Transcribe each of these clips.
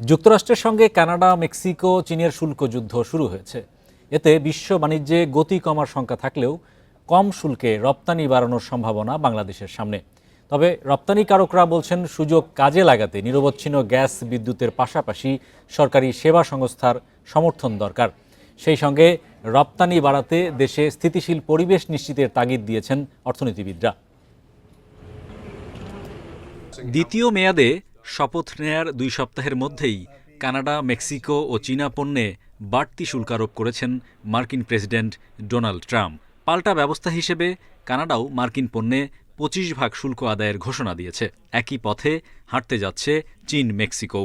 যুক্তরাষ্ট্রের সঙ্গে Canada, Mexico, চীনের শুল্ক যুদ্ধ শুরু হয়েছে। এতে বিশ্ব বাণিজ্যে গতি কমার সংখ্যা থাকলেও কম শুল্কে রপ্তানি বাড়ানোর সম্ভাবনা বাংলাদেশের সামনে। তবে রপ্তানিকারকরা বলছেন, সুযোগ কাজে লাগাতে নিরবচ্ছিন্ন গ্যাস বিদ্যুতের পাশাপাশি সরকারি সেবা সংস্থার সমর্থন দরকার। সেই সঙ্গে রপ্তানি বাড়াতে দেশে স্থিতিশীল পরিবেশ নিশ্চিতের তাগিদ দিয়েছেন অর্থনীতিবিদরা। দ্বিতীয় মেয়াদে শপথ নেয়ার দুই সপ্তাহের মধ্যেই কানাডা, মেক্সিকো ও চীনা পণ্যে বাড়তি শুল্ক আরোপ করেছেন মার্কিন প্রেসিডেন্ট ডোনাল্ড ট্রাম্প। পাল্টা ব্যবস্থা হিসেবে কানাডাও মার্কিন পণ্যে পঁচিশ ভাগ শুল্ক আদায়ের ঘোষণা দিয়েছে। একই পথে হাঁটতে যাচ্ছে চীন মেক্সিকো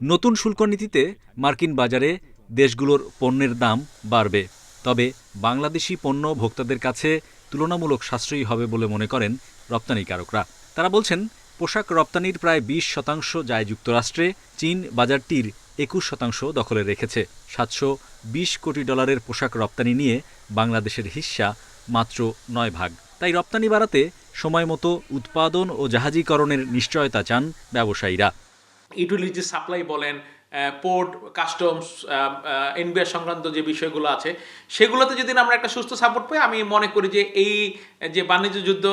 নতুন শুল্ক নীতিতে মার্কিন বাজারে দেশগুলোর পণ্যের দাম বাড়বে। তবে বাংলাদেশি পণ্য ভোক্তাদের কাছে তুলনামূলক সাশ্রয়ী হবে বলে মনে করেন রপ্তানিকারকরা। তারা বলছেন, পোশাক রপ্তানির প্রায় বিশ শতাংশ যায় যুক্তরাষ্ট্রে চীন বাজারটির একুশ শতাংশ দখলে রেখেছে। সাতশো বিশ কোটি ডলারের পোশাক রপ্তানি নিয়ে বাংলাদেশের হিস্সা মাত্র নয় ভাগ। তাই রপ্তানি বাড়াতে সময়মতো উৎপাদন ও জাহাজীকরণের নিশ্চয়তা চান ব্যবসায়ীরা। ইউটিলিটি সাপ্লাই বলেন পোর্ট কাস্টমস এনবিআর সংক্রান্ত যে বিষয়গুলো আছে, সেগুলোতে যদি আমরা একটা সুস্থ সাপোর্ট পাই, আমি মনে করি যে এই, যে বাণিজ্য যুদ্ধ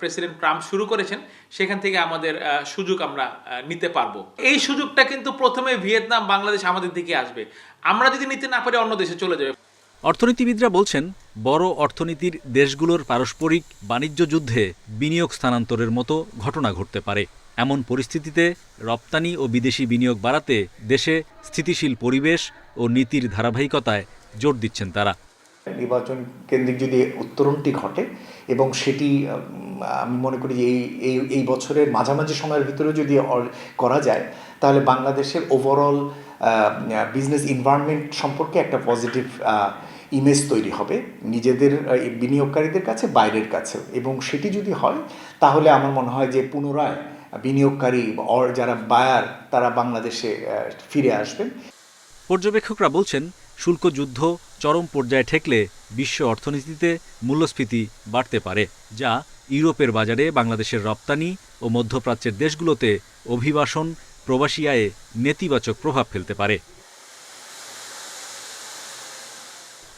প্রেসিডেন্ট ট্রাম্প শুরু করেছেন, সেখান থেকে আমাদের সুযোগ আমরা নিতে পারব। এই সুযোগটা কিন্তু প্রথমে ভিয়েতনাম, বাংলাদেশ আমাদের দিকে আসবে। আমরা যদি নিতে না পারি, অন্য দেশে চলে যাবে। অর্থনীতিবিদরা বলছেন, বড় অর্থনীতির দেশগুলোর পারস্পরিক বাণিজ্য যুদ্ধে বিনিয়োগ স্থানান্তরের মতো ঘটনা ঘটতে পারে। এমন পরিস্থিতিতে রপ্তানি ও বিদেশি বিনিয়োগ বাড়াতে দেশে স্থিতিশীল পরিবেশ ও নীতির ধারাবাহিকতায় জোর দিচ্ছেন তারা। নির্বাচন কেন্দ্রিক যদি উত্তরণটি ঘটে এবং সেটি আমি মনে করি যে এই এই বছরের মাঝামাঝি সময়ের ভিতরে যদি করা যায়, তাহলে বাংলাদেশের ওভারঅল বিজনেস এনভায়রনমেন্ট সম্পর্কে একটা পজিটিভ ইমেজ তৈরি হবে নিজেদের বিনিয়োগকারীদের কাছে, বাইরের কাছে। এবং সেটি যদি হয়, তাহলে আমার মনে হয় যে পুনরায় বিনিয়োগকারী যারা বায়ার তারা বাংলাদেশে ফিরে আসবেন। পর্যবেক্ষকরা বলছেন, শুল্ক যুদ্ধ চরম পর্যায়ে ঠেকলে বিশ্ব অর্থনীতিতে মূল্যস্ফীতি বাড়তে পারে, যা ইউরোপের বাজারে বাংলাদেশের রপ্তানি ও মধ্যপ্রাচ্যের দেশগুলোতে অভিবাসন, প্রবাসী আয়ে নেতিবাচক প্রভাব ফেলতে পারে।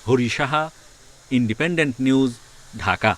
Hari Saha independent news Dhaka.